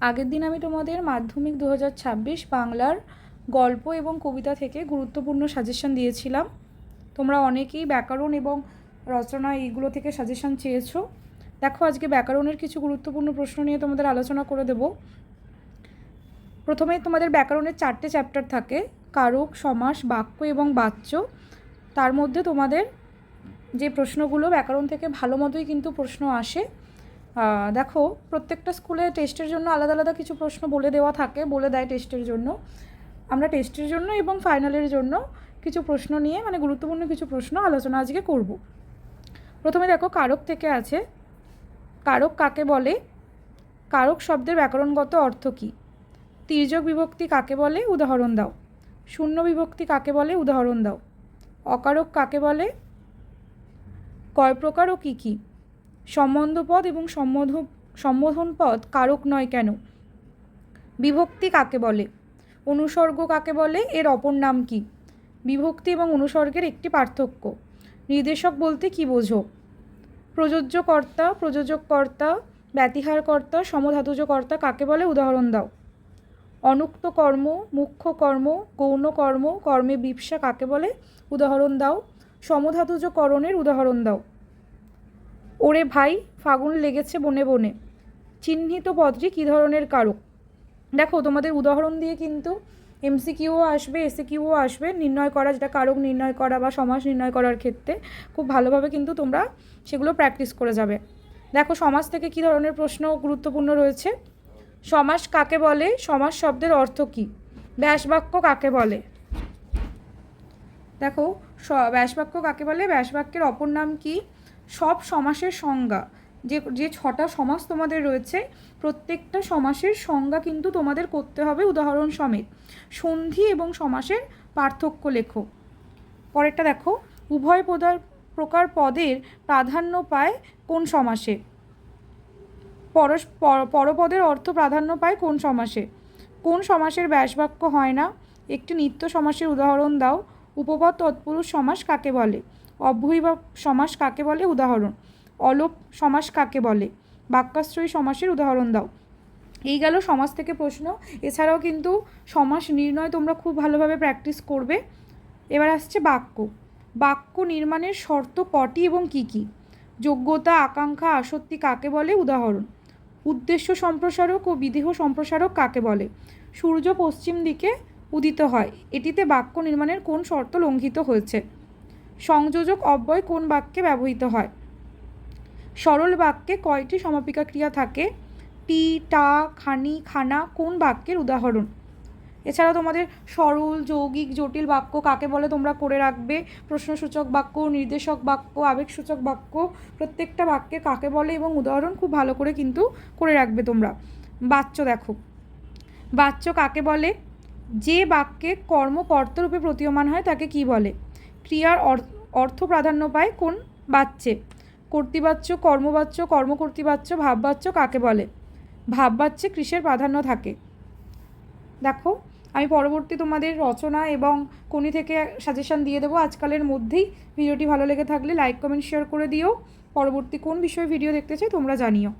আগের দিন আমি তোমাদের মাধ্যমিক দু হাজার ছাব্বিশ বাংলার গল্প এবং কবিতা থেকে গুরুত্বপূর্ণ সাজেশন দিয়েছিলাম। তোমরা অনেকেই ব্যাকরণ এবং রচনা এইগুলো থেকে সাজেশন চেয়েছো। দেখো, আজকে ব্যাকরণের কিছু গুরুত্বপূর্ণ প্রশ্ন নিয়ে তোমাদের আলোচনা করে দেব। প্রথমে তোমাদের ব্যাকরণের চারটে চ্যাপ্টার থাকে, কারক, সমাস, বাক্য এবং বাচ্য। তার মধ্যে তোমাদের যে প্রশ্নগুলো ব্যাকরণ থেকে ভালো মতোই কিন্তু প্রশ্ন আসে। দেখো, প্রত্যেকটা স্কুলে টেস্টের জন্য আলাদা আলাদা কিছু প্রশ্ন বলে দেওয়া থাকে, বলে দেয় টেস্টের জন্য। আমরা টেস্টের জন্য এবং ফাইনালের জন্য কিছু প্রশ্ন নিয়ে মানে গুরুত্বপূর্ণ কিছু প্রশ্ন আলোচনা আজকে করব। প্রথমে দেখো, কারক থেকে আছে। কারক কাকে বলে? কারক শব্দের ব্যাকরণগত অর্থ কী? তির্যক বিভক্তি কাকে বলে? উদাহরণ দাও। শূন্য বিভক্তি কাকে বলে? উদাহরণ দাও। অকারক কাকে বলে? কয় প্রকার ও কী কী? সম্বন্ধ পদ এবং সম্বোধ সম্বোধন পদ কারক নয় কেন? বিভক্তি কাকে বলে? অনুসর্গ কাকে বলে? এর অপর নাম কি? বিভক্তি এবং অনুসর্গের একটি পার্থক্য। নির্দেশক বলতে কি বোঝো? প্রযোজ্য কর্তা প্রযোজক কর্তা ব্যতিহার কর্তা সমধাতুজ কর্তা কাকে বলে? উদাহরণ দাও। অনুক্ত কর্ম, মুখ্য কর্ম, গৌণ কর্ম, কর্মে বিপসা কাকে বলে? উদাহরণ দাও। সমধাতুজকরণের উদাহরণ দাও। ওরে ভাই, ফাগুন লেগেছে বনে বনে। চিহ্নিত পদটি কী ধরনের কারক? দেখো, তোমাদের উদাহরণ দিয়ে কিন্তু এমসিকিউও আসবে এসিকিউও আসবে। নির্ণয় করা, যেটা কারক নির্ণয় করা বা সমাজ নির্ণয় করার ক্ষেত্রে খুব ভালোভাবে কিন্তু তোমরা সেগুলো প্র্যাকটিস করে যাবে। দেখো সমাজ থেকে কী ধরনের প্রশ্ন গুরুত্বপূর্ণ রয়েছে? সমাজ কাকে বলে? সমাজ শব্দের অর্থ কী? ব্যাসবাক্য কাকে বলে? দেখো ব্যাসবাক্য কাকে বলে? ব্যাসবাক্যের অপর নাম কি? সব সমাসের সংজ্ঞা। যে যে ছটা সমাস তোমাদের রয়েছে, প্রত্যেকটা সমাসের সংজ্ঞা কিন্তু তোমাদের করতে হবে উদাহরণ সমেত। সন্ধি এবং সমাসের পার্থক্য লেখো। পরেরটা দেখো, উভয় পদার প্রকার পদের প্রাধান্য পায় কোন সমাসে? পরস পর- পরপদের অর্থ প্রাধান্য পায় কোন সমাসে? কোন সমাসের ব্যাসবাক্য হয় না? একটি নিত্য সমাসের উদাহরণ দাও, উপপদ তৎপুরুষ সমাস কাকে বলে? অব্যয়ীভাব সমাস কাকে বলে? উদাহরণ। অলোপ সমাস কাকে বলে? বাক্যাশ্রয়ী সমাসের উদাহরণ দাও। এই গেল সমাজ থেকে প্রশ্ন। এছাড়াও কিন্তু সমাস নির্ণয় তোমরা খুব ভালোভাবে প্র্যাকটিস করবে। এবার আসছে বাক্য। বাক্য নির্মাণের শর্ত কটি এবং কি কি? যোগ্যতা, আকাঙ্ক্ষা, আসক্তি কাকে বলে? উদাহরণ। উদ্দেশ্য সম্প্রসারক ও বিদেহ সম্প্রসারক কাকে বলে? সূর্য পশ্চিম দিকে উদিত হয়। এটিতে বাক্য নির্মাণের কোন শর্ত লঙ্ঘিত হয়েছে? সংযোজক অব্যয় কোন বাক্যে ব্যবহৃত হয়? সরল বাক্যে কয়টি সমাপিকা ক্রিয়া থাকে? টি, টা, খানি, খানা কোন বাক্যের উদাহরণ? এছাড়া তোমাদের সরল, যৌগিক, জটিল বাক্য কাকে বলে তোমরা করে রাখবে? প্রশ্নসূচক বাক্য, নির্দেশক বাক্য, আবেগসূচক বাক্য, প্রত্যেকটা বাক্যে কাকে বলে এবং উদাহরণ খুব ভালো করে কিন্তু করে রাখবে তোমরা। বাচ্য দেখো। বাচ্য কাকে বলে? যে বাক্যে কর্মকর্তারূপে প্রতীয়মান হয় তাকে কি বলে? ক্রিয়ার অর- অর্থ প্রাধান্য পায় কোন বাচ্যে কর্তৃবাচ্য, কর্মবাচ্য, কর্মকর্তৃবাচ্য, ভাববাচ্য কাকে বলে? ভাববাচ্যে কৃষের প্রাধান্য থাকে। দেখো, আমি পরবর্তী তোমাদের রচনা এবং কোনি থেকে সাজেশন দিয়ে দেবো। আজকালের মধ্যেই ভিডিওটি ভালো লেগে থাকলে লাইক কমেন্ট শেয়ার করে দিও। পরবর্তী কোন বিষয়ে ভিডিও দেখতে চাই তোমরা জানিও।